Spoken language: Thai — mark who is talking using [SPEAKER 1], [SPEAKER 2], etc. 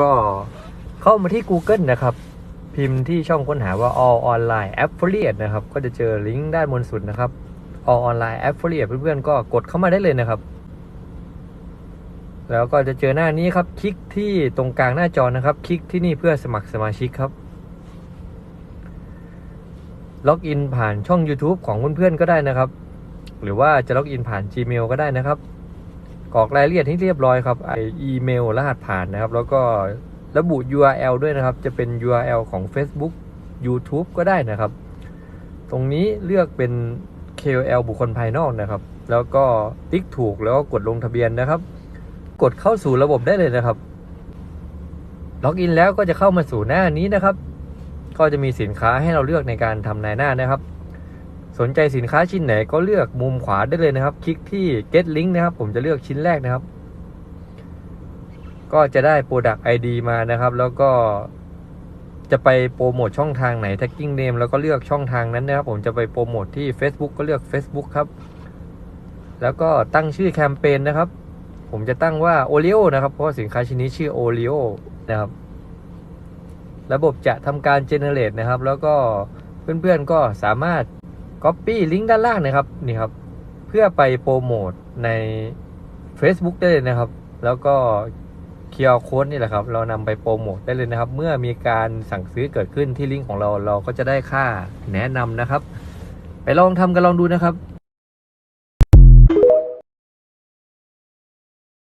[SPEAKER 1] ก็เข้ามาที่ Google นะครับ พิมพ์ที่ช่องค้นหาว่า all online affiliate นะครับ ก็จะเจอลิงก์ด้านบนสุดนะครับ all online affiliate เพื่อนๆก็กดเข้ามาได้เลยนะครับ แล้วก็จะเจอหน้านี้ครับ คลิกที่ตรงกลางหน้าจอนะครับ คลิกที่นี่เพื่อสมัครสมาชิกครับล็อกอินผ่านช่อง YouTube ของเพื่อนๆก็ได้นะครับ หรือว่าจะล็อกอินผ่าน Gmail ก็ได้นะครับ กรอกรายละเอียดให้เรียบร้อยครับไออีเมลรหัสผ่านนะครับ แล้วก็ระบุ URL ด้วยนะครับ จะเป็น URL ของ Facebook YouTube ก็ได้นะครับ ตรงนี้เลือกเป็น KOL บุคคลภายนอกนะครับ แล้วก็ติ๊กถูกแล้วก็กดลงทะเบียนนะครับ กดเข้าสู่ระบบได้เลยนะครับ ล็อกอินแล้วก็จะเข้ามาสู่หน้านี้นะครับ ก็จะมีสินค้าให้เราเลือกในการทำนายหน้านะครับ สนใจสินค้าชิ้นไหนก็เลือกมุมขวาได้เลยนะครับ คลิกที่ get link นะครับ ผมจะเลือกชิ้นแรกนะครับ ก็จะได้ product ID มานะครับ แล้วก็จะไปโปรโมทช่องทางไหน tagging name แล้วก็เลือกช่องทางนั้นนะครับ ผมจะไปโปรโมทที่ Facebook ก็เลือก Facebook ครับ แล้วก็ตั้งชื่อแคมเปญนะครับ ผมจะตั้งว่า Oreo นะครับ เพราะว่าสินค้าชิ้นนี้ชื่อ Oreo นะครับ ระบบจะทำการ generate นะครับ แล้วก็เพื่อนๆก็สามารถ Copy ลิงก์ด้านล่างนะครับนี่ครับ เพื่อไปโปรโมทใน Facebook ได้เลยนะครับ แล้วก็เคียร์โค้ดนี่แหละครับ เรานำไปโปรโมทได้เลยนะครับ เมื่อมีการสั่งซื้อเกิดขึ้นที่ลิงก์ของเราเราก็จะได้ค่าแนะนำนะครับ ไปลองทำกันลองดูนะครับ